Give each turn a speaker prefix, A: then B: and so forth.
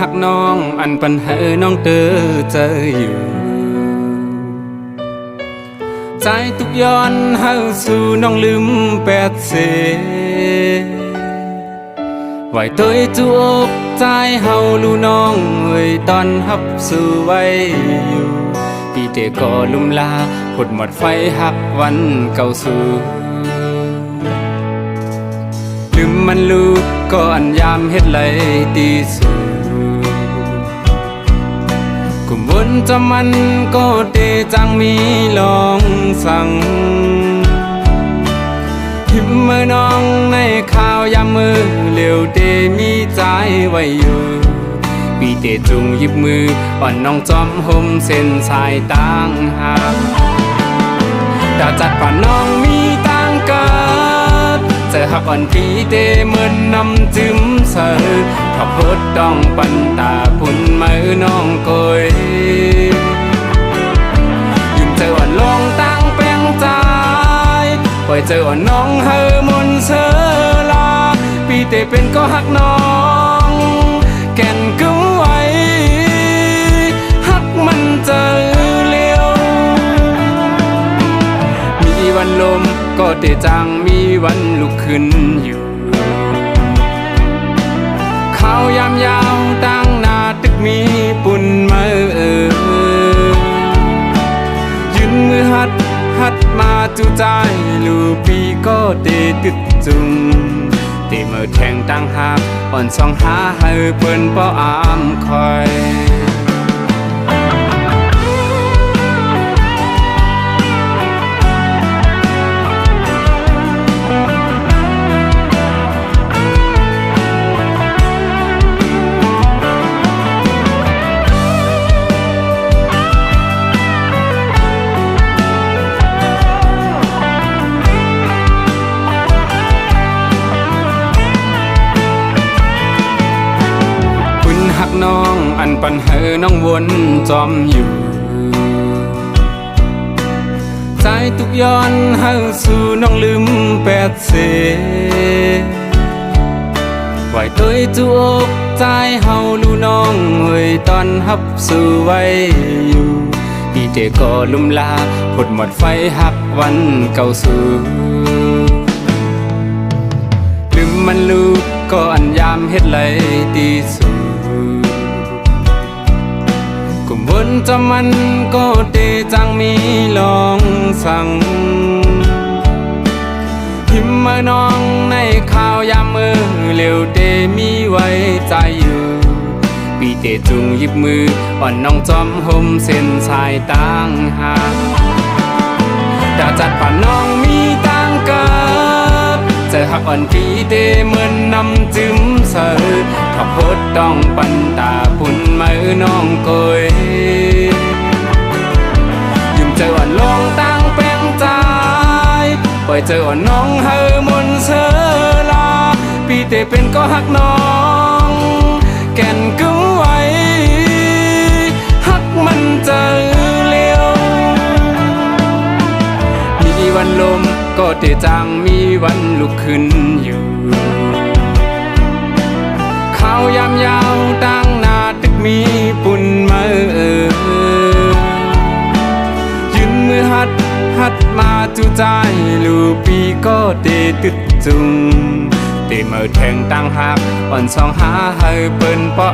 A: หักน้องอันปัญหาน้องเตอเจออยู่ ใจทุกย้อนเฮาสู่น้องลืมแปดเสไว้ตัวจูอกใจเฮาลูน้องเอ้ยตอนฮับสู่ไว้อยู่ปีเตก็ลุมลาพดหมดไฟหักวันเก่าสู่ลืมมันลูกก่อนยามเฮ็ดไรตีสู่ กุมวนจะมันก็เตจังมีลองสั่งหิมมือน้องในข่าวยามมือเหลียวเตมีใจไว้อยู่ปีเตจุงหยิบมืออ่อนน้องจอมห่มเส้นสายต่างหากดาจัดป่านน้องมีต่างเกิดจอหักอ่อนปีเตเหมือนนำจิ้มเสิร์ขับรถต้องปันตาพุ่นมือน้องกยยิ่ อยเจออ่อนน้องเฮอมนเชอลา ปีเตเป็นก็หักน้อง แก่นกึ้งไว้หักมันเจอเลี้ยว มีวันลมก็เตจังมีวันลุกขึ้นอยู่ มาจูใจลูปีก็เตตึกจุงเตเมื่ กน้ออามคอยคุณหักน้องอันปันเหอน้องวนจอมอยู่ใจทุกย้อนเฮาสู่น้องลืมแปดเสไว้ตัวจูอกใจเฮาลูน้องเอ้ยตอนฮับสู่ไว้อยู่ปีเตก็ลุมลาพดหมดไฟหักวันเก่าสู่ลืมมันลูกก็อันยามเฮ็ดไรตีสู่ จะมันก็เตจังมีลองสั่งหิมมาน้องในข่าวยามมือเร็วเตมีไว้ใจอยู่ปีเตจุงหยิบมืออ่อนน้องจอมห่มเส้นสายต่างหากดาจัดป่านน้องมีต่างเกิดเจอหักอ่อนปีเตเหมือนนำจิ้มเสิร์ขับรถต้องปันตาปุ่นมือน้องโกยยิ่งเจออ่อนลองตั้งแป้งใจปล่อยเจออ่อนน้องเฮอมนเสอลาปีเตเป็นก็หักน้อง แก่นกึ้งไว้หักมันเจอเลี้ยวมีวันลมก็เตจังมีวันลุกขึ้นอยู่ข้าวยามยาวตั้ง ใจลูปีก็เตตึดจุงเตเมื่อแทงตั้งหักอ่อนสองหาให้เปิ้นป้อ